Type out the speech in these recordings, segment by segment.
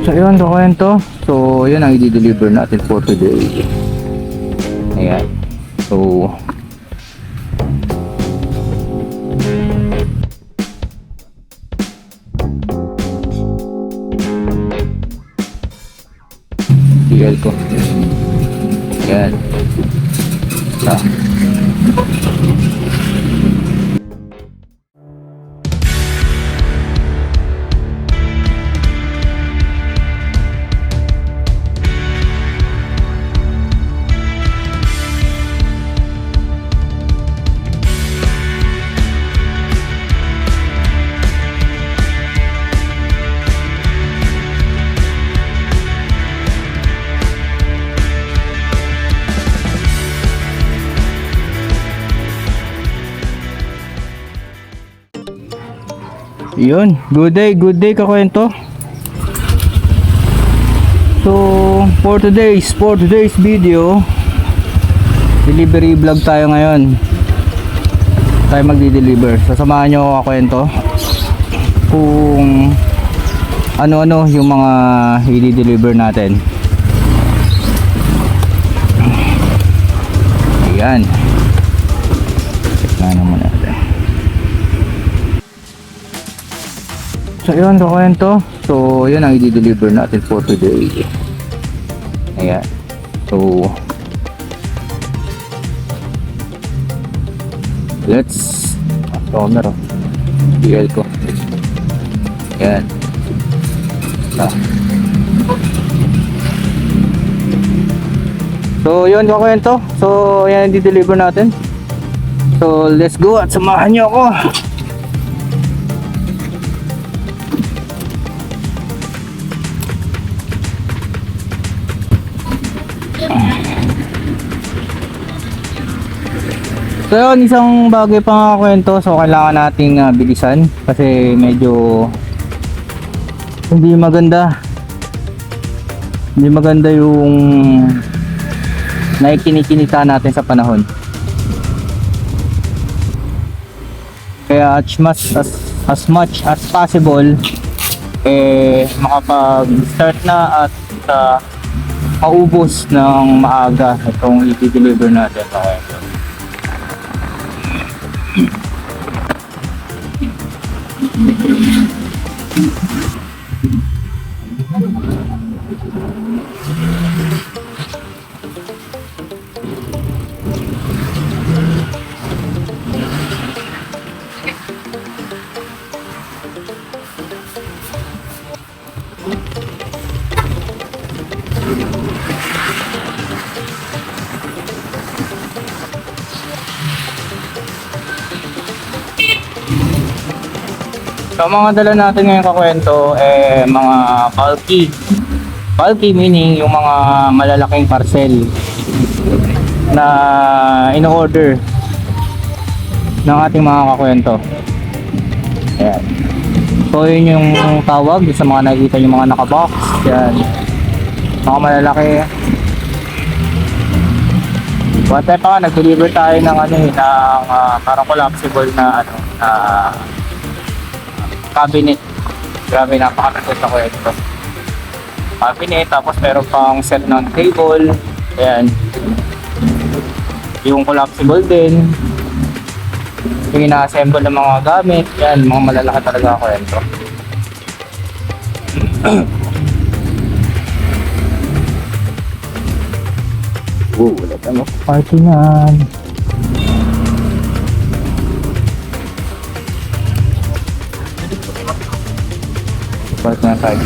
So yun, kakwento. So yun ang i-deliver natin for today. Ayan. So Yun, good day, good day kakwento. So, for today's, for today's video, delivery vlog tayo ngayon. Tayo magdi-deliver. Sasamahan nyo ako kakwento kung ano-ano yung mga i-deliver natin. Ayan. Tignan So yun kakwento. So yun ang i-deliver natin for today. Ayan. So Let's Toner oh DL ko. Ayan. Ah. So yun kakwento. So yan i-deliver natin. So let's go at samahan nyo ako So yun, isang bagay pa nga kwento so kailangan nating ah, bilisan kasi medyo hindi maganda. Hindi maganda yung naikinikinita natin sa panahon. Kaya as much as, as much as possible eh makapag start na at uh, maubos ng maaga itong i-deliver natin. Okay. So mga dala natin ngayong kakwento eh mga bulky. Bulky meaning yung mga malalaking parcel na in-order ng ating mga kakwento. Ayan. So yun yung tawag sa mga nakikita yung mga nakabox. Yan. Mga malalaki. One time pa nag-deliver tayo ng ano eh, ng ah, parang collapsible na ano, na cabinet. Grabe, napakaganda sa kwento. Cabinet, tapos meron pang set ng table. Ayan. Yung collapsible din. Yung ina-assemble ng mga gamit. Yan, mga malalaki talaga ang kwento. Oh, wala tayong party tayo.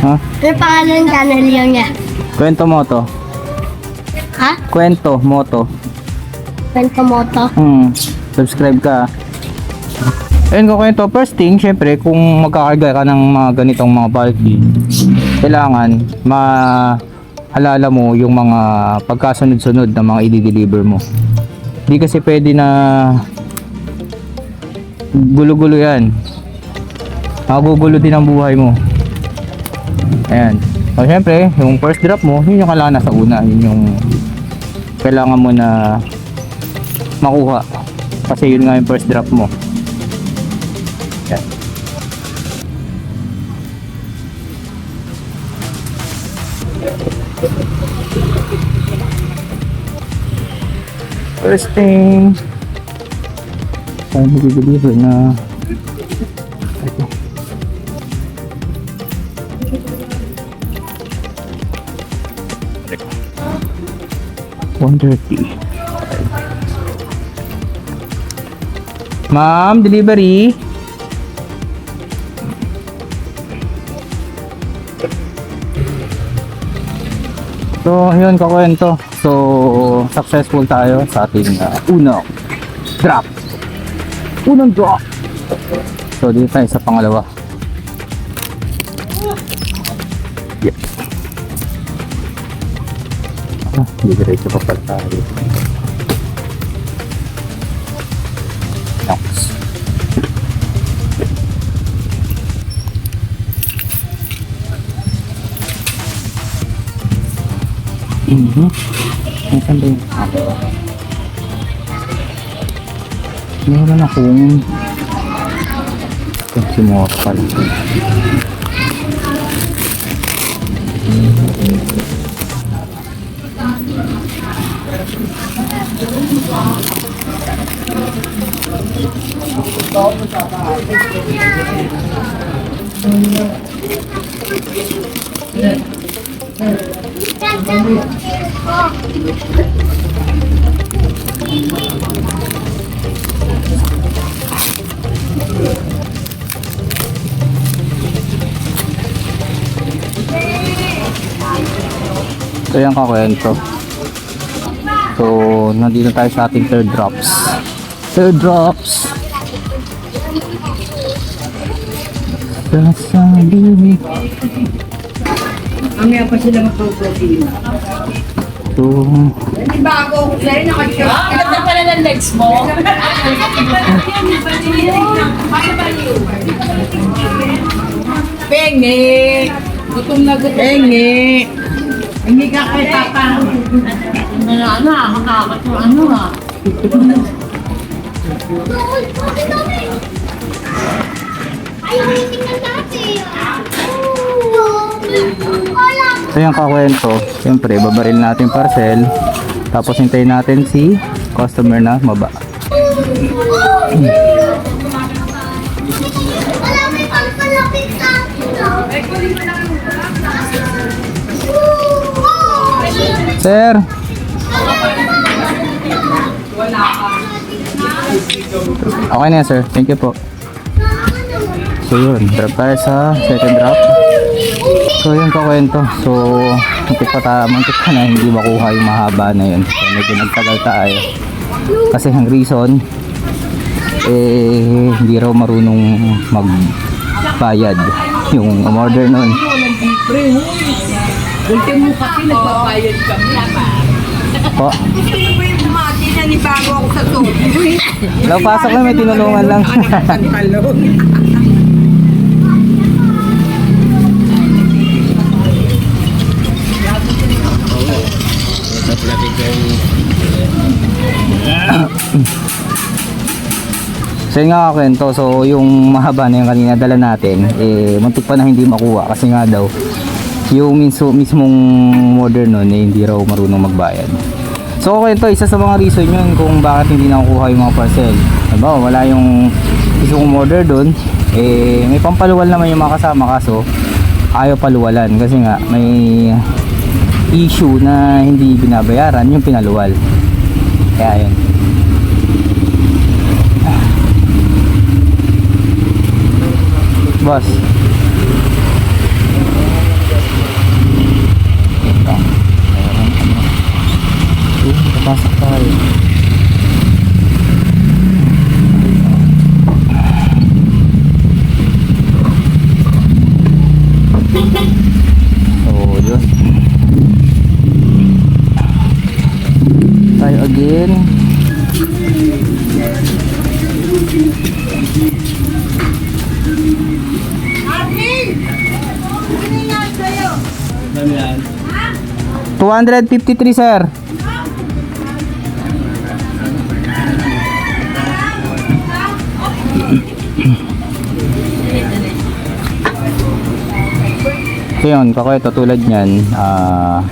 Ha? Ano pangalan ng channel yun niya? Kwento moto. Ha? Kwento moto. Kwento Moto. Hmm. Subscribe ka. Ayun ko kwento. First thing, syempre, kung magkakarga ka ng mga ganitong mga bulky, kailangan maalala mo yung mga pagkasunod-sunod na mga i-deliver mo. Hindi kasi pwede na gulo-gulo yan. Magugulo din ang buhay mo. Ayan. So, syempre, yung first drop mo, yun yung kailangan nasa una. Yun yung kailangan mo na makuha. Kasi yun nga yung first drop mo. Yan. First thing, tayo mag-deliver na ito. One thirty. Ma'am, delivery. So, yun kakwento. So, successful tayo sa ating uh, unang drop. Unang drop. So, dito tayo sa pangalawa. Yeah. Ah, diretso pa pala tayo. Mhm. Nasaan ba yung Meron akong Ito si Morpal. So yan kakwento. So nandito tayo sa ating third drops. Third drops. Sasabi Mamaya pa sila magpo-protein. ito. Hindi ba ako? Dahil naka-short ka. Ganda pala ng legs mo. Pengi! Gutom na gutom. Pengi! Hindi ka kay Papa. Ano na, ano, makakakat mo, ano ha. Ayaw tingnan natin. Wala. So yan kakwento. Siyempre babaril natin yung parcel. Tapos hintayin natin si customer na maba. Sir! Okay na sir. Thank you po. So yun, drop tayo sa second drop. So yun kakwento. So, muntik pa tayo, muntik pa na hindi makuha yung mahaba na yun. So medyo nagtagal tayo. Kasi ang reason, eh, hindi raw marunong magbayad yung umorder nun. Ultimo kasi nagbabayad kami. Po? Hello, pasok na may tinulungan lang. So yun nga kwento, so yung mahaba na yung kanina dala natin, eh muntik pa na hindi makuha kasi nga daw yung mismo, mismong order nun eh hindi raw marunong magbayad. So kwento, isa sa mga reason yun kung bakit hindi nakukuha yung mga parcel. Diba, wala yung mismong order dun, eh may pampaluwal naman yung mga kasama kaso ayaw paluwalan kasi nga may issue na hindi binabayaran yung pinaluwal. Kaya yun. Boss. Ito. Meron ano. Yun, nakapasok 253 sir. So yun, kakwento tulad nyan, ah,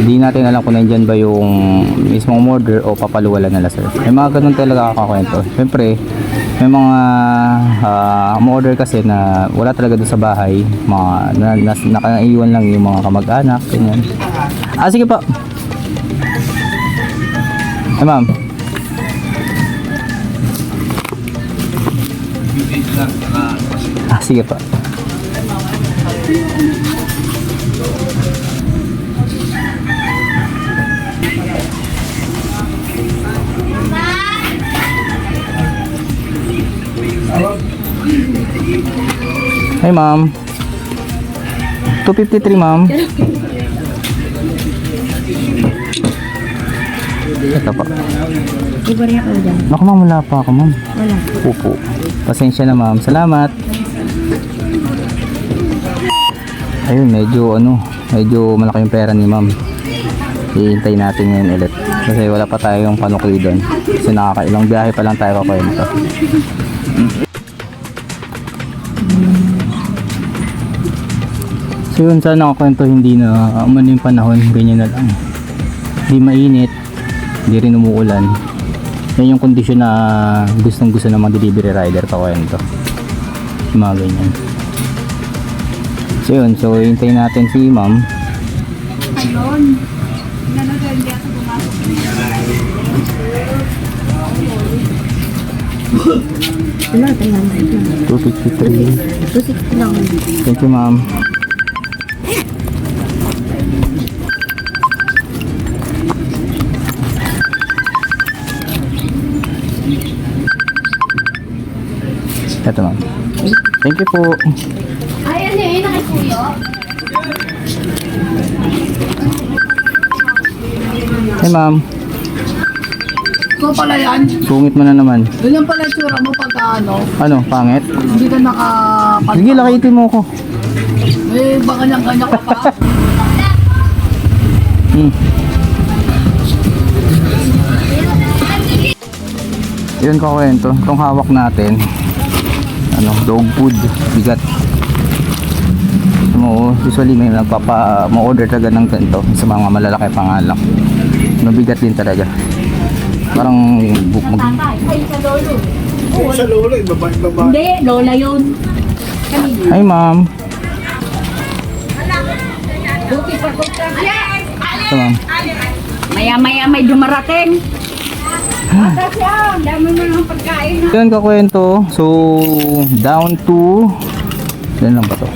hindi natin alam kung nandyan ba yung mismong order o papaluwalan nila sir. May mga ganun talaga kakwento. Siyempre, may mga ah, order kasi na wala talaga doon sa bahay. Mga na, na, nakaiwan lang yung mga kamag-anak. Ganyan. Ah, sige po. Ay ma'am. Ah, sige po. Hey ma'am. 253 ma'am. Ito pa. Ibariya ko dyan. Naku ma'am, wala pa ako ma'am. Wala. Opo. Pasensya na ma'am. Salamat. Ayun, medyo ano, medyo malaki yung pera ni ma'am. Hihintay natin ngayon ulit. Kasi wala pa tayong panukli doon. Kasi nakakailang biyahe pa lang tayo kakwento. So yun, sana nakakwento hindi na umano yung panahon, ganyan na lang. Hindi mainit, hindi rin umuulan. Yan yung kondisyon na gustong gusto ng mga delivery rider kakwento. Yung mga ganyan. So yun, so hintayin natin si ma'am. Wala, 300 lang. 253. 260 lang. Thank you ma'am. Ito ma'am. Thank you po. Ay, ano yun? Nakikuyo? Hey ma'am. Ikaw pala yan. Sungit mo na naman. Ganyan pala yung tsura mo pagka ano, Ano, pangit? hindi ka naka... Sige, lakitin mo ko. Eh, baka niyang kanya ka pa. Hmm. Yun kakwento, itong hawak natin. Ano, dog food, bigat. Mo, usually may nagpapa mo-order talaga ng ganito sa mga malalaki pangalan. Mabigat din talaga. Parang bu- mag, Ay, sa lolo. Ibaba, ibaba. Hindi, lola. Kami. Hi ma'am. Buti pa ko ma'am. Maya-maya may dumarating. Dami mo ng pagkain. Yun kakwento. So, down to Ilan lang ba to?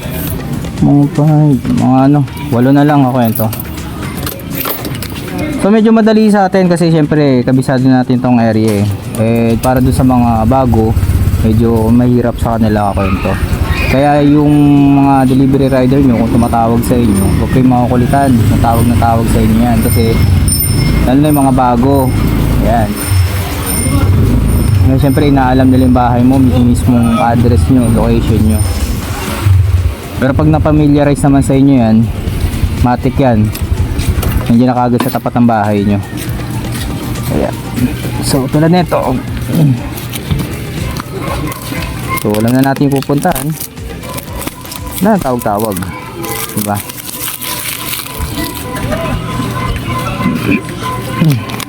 Mga five, mga ano, walo na lang kakwento. So medyo madali sa atin kasi syempre kabisado natin tong area eh. Eh para dun sa mga bago, medyo mahirap sa kanila kakwento. Kaya yung mga delivery rider nyo kung tumatawag sa inyo, huwag kayong makakulitan. Natawag na tawag sa inyo yan kasi lalo na yung mga bago. Yan. Ngayon, siyempre, inaalam nila yung bahay mo, yung mismong address nyo, location nyo. Pero pag na-familiarize naman sa inyo yan, matik yan. Nandiyan na kagad sa tapat ng bahay nyo. Ayan. So, tulad nito. So, alam na natin pupuntahan. Na, tawag-tawag. Diba? Sir,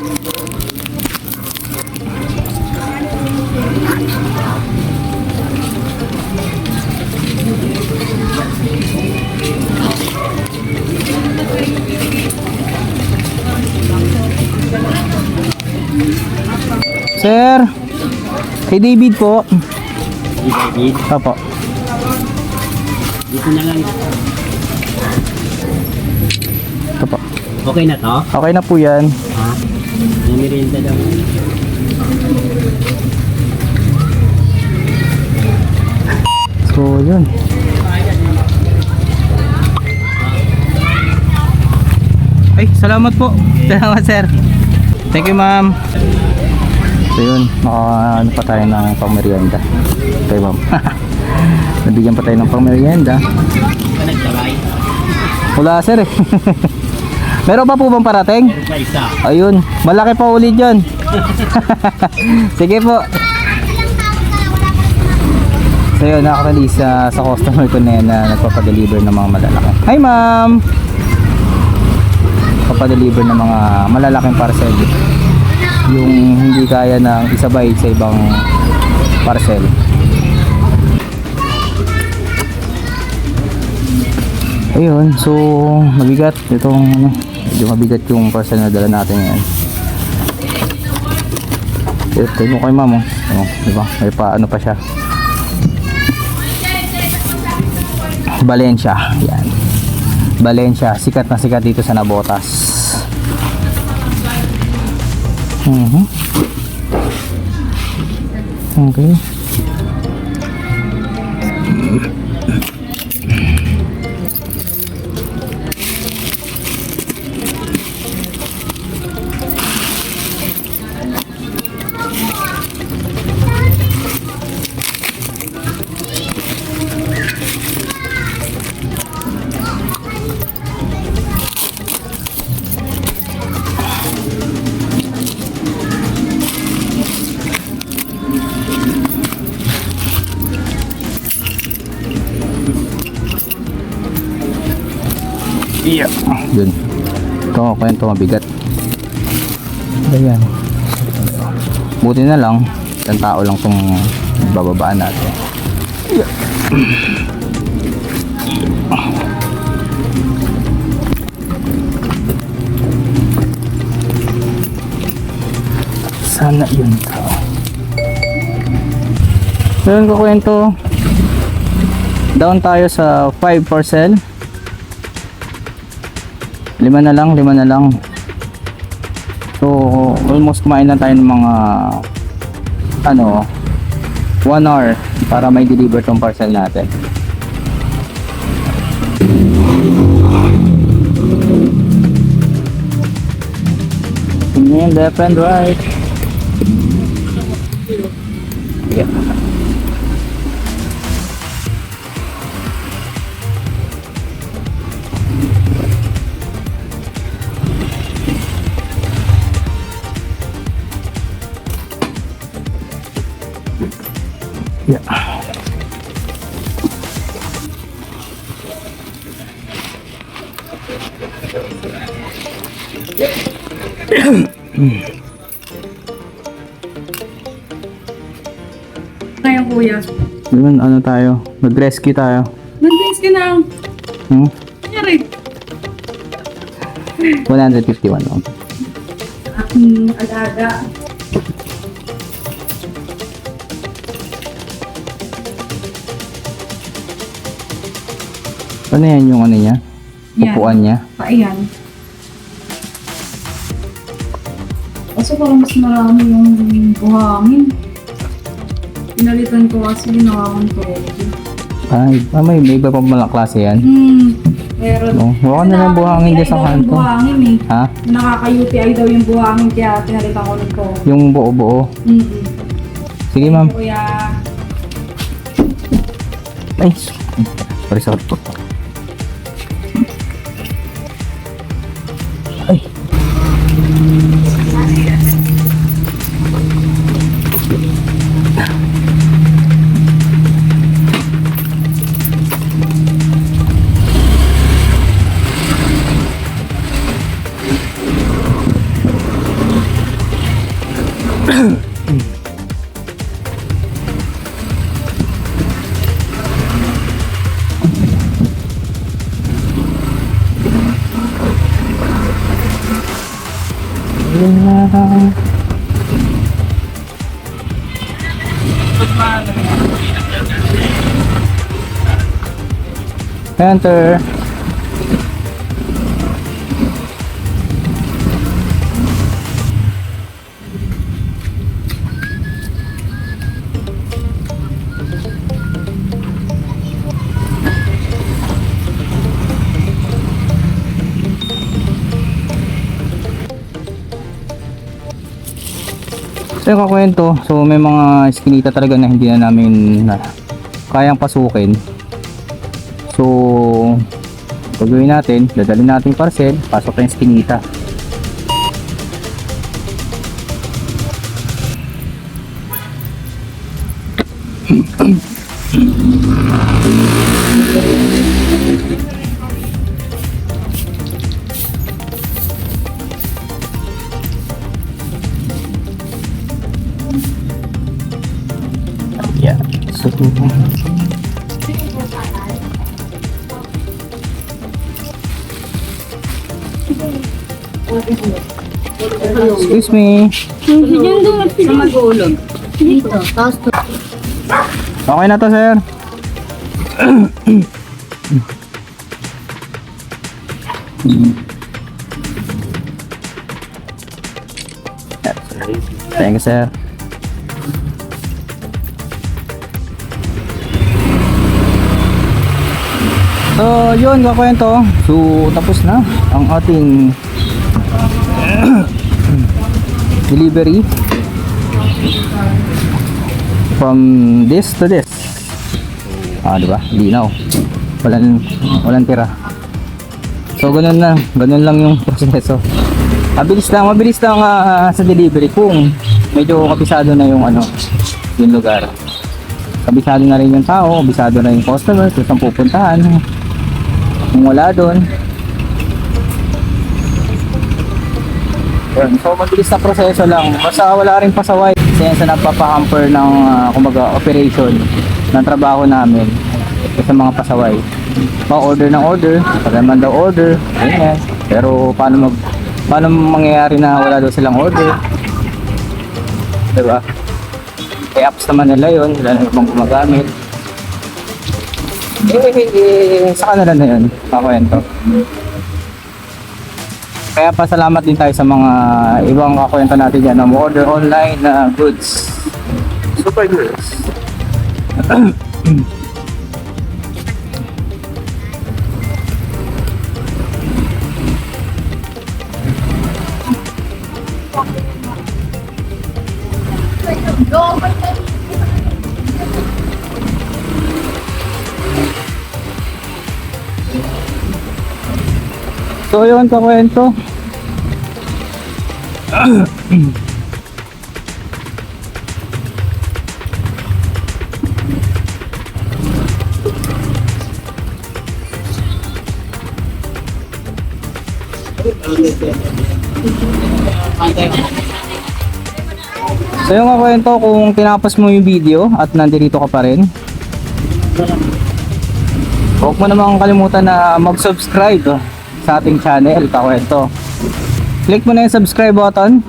kay David po. David, Opo. dito na lang. Ito po. Okay na to? Okay na po yan. Ha? May merienda daw. So, yun. Ay, salamat po. Salamat, sir. Thank you, ma'am. So, yun. Naka, ano pa tayo ng pangmerienda. Okay, ma'am. Nabigyan pa tayo ng pangmerienda. Wala, sir, eh. Meron pa po bang parating? Ayun, malaki pa ulit dyan. Sige po. So yun, nakaka-release ah, sa customer ko na yan na nagpapadeliver ng mga malalaki. Hi ma'am! Papadeliver ng mga malalaking parcel. Yung hindi kaya ng isabay sa ibang parcel. Ayun, so mabigat itong ano, medyo mabigat yung parcel na dala natin ngayon. Ito mo kay ma'am, oh. oh di ba? May pa ano pa siya. Valencia, yan. Valencia, sikat na sikat dito sa Nabotas. Mhm. Okay. Kwento mabigat. Ayan. Buti na lang, isang tao lang itong bababaan natin. Sana yun tao. So yun kukwento. Down tayo sa 5 parcel. Lima na lang, lima na lang. So, almost kumain na tayo ng mga ano, 1 hour para may deliver tong parcel natin. And left and right. Yun, ano tayo? Mag-rescue tayo. Ka na. Hmm? Nangyari. 151 lang. Aking alaga. Ano yan yung ano niya? Yan. Upuan niya? Paiyan. Kaso parang mas marami yung buhangin. Pinalitan ko kasi ginawa kong trophy. Ay, ah, may, may iba pang malang klase yan. Hmm. Meron. No, huwag na lang buhangin dyan sa kanto. Buhangin eh. Ha? Nakaka-UTI daw yung buhangin kaya pinalitan ko ng trophy. Yung buo-buo. Hmm. Sige ma'am. Kuya. Ay, sorry sorry po. Enter. So yung kakwento, so may mga iskinita talaga na hindi na namin na kayang pasukin. So, gagawin natin, dadalhin natin parcel, pasok yung skinita. Yeah. Excuse me. Sa mag-uulog. Dito, tapos. Okay na to, sir. Thank you, sir. So, yun, kakwento. So, tapos na ang ating delivery from this to this. Ah, di ba? Linaw. Walang, walang tira. So, ganun na. Ganun lang yung proseso. Mabilis lang, mabilis lang ah, sa delivery kung medyo kabisado na yung ano, yung lugar. Kabisado na rin yung tao, kabisado na yung customer, kung saan pupuntahan. Kung wala doon. Yun. So, mabilis na proseso lang. Basta wala rin pasaway. Kasi yan sa napapa-hamper ng, ah, kumbaga, operation ng trabaho namin sa mga pasaway. Pa-order ng order, pag naman daw order, ganyan. Pero paano mag paano mangyayari na wala daw silang order? 'Di ba? Kaya apps naman nila 'yon, wala na ibang gumagamit. Eh, eh, eh, sa kanila na yun, kakwento. Kaya pasalamat din tayo sa mga ibang kakwento natin dyan na order online na goods. Super goods. So yun kakwento. So yung kakwento kung tinapos mo yung video at nandito ka pa rin. Huwag mo namang kalimutan na mag-subscribe sa ating channel, kakwento. Click mo na yung subscribe button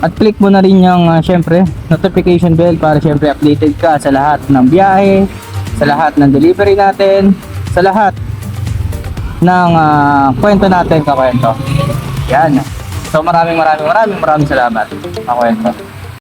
at click mo na rin yung uh, syempre notification bell para syempre updated ka sa lahat ng biyahe, sa lahat ng delivery natin, sa lahat ng ah, kwento natin kakwento. Yan. So maraming maraming maraming maraming salamat kakwento.